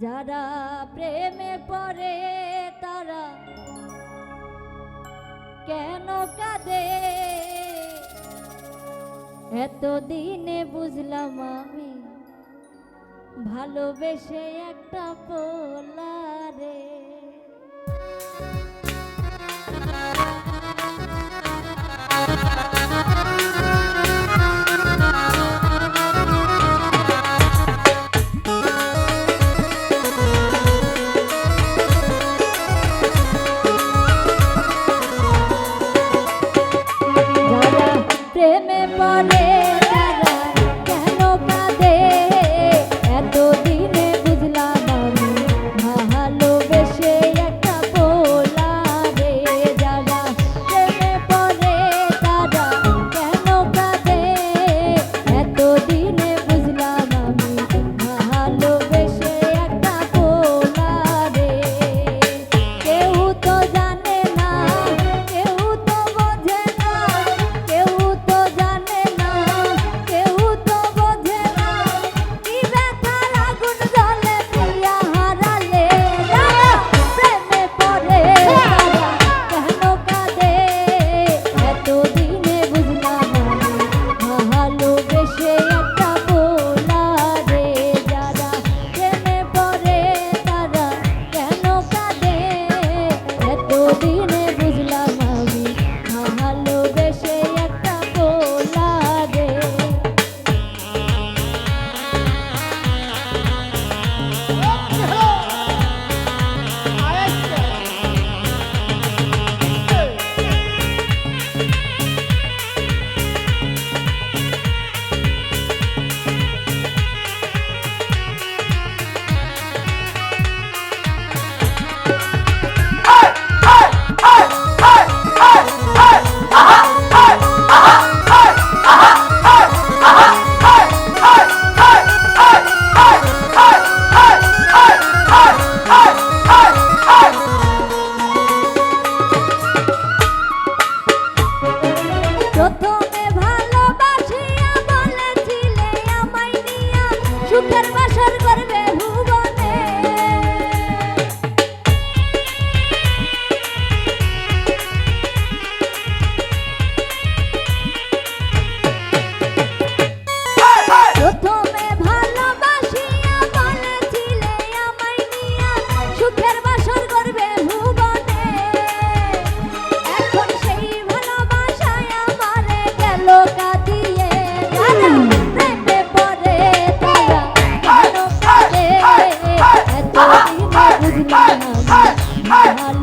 যারা প্রেমে পড়ে তারা কেন কাঁদে? এতদিনে বুঝলাম আমি ভালোবেসে একটা পোলা জীবনে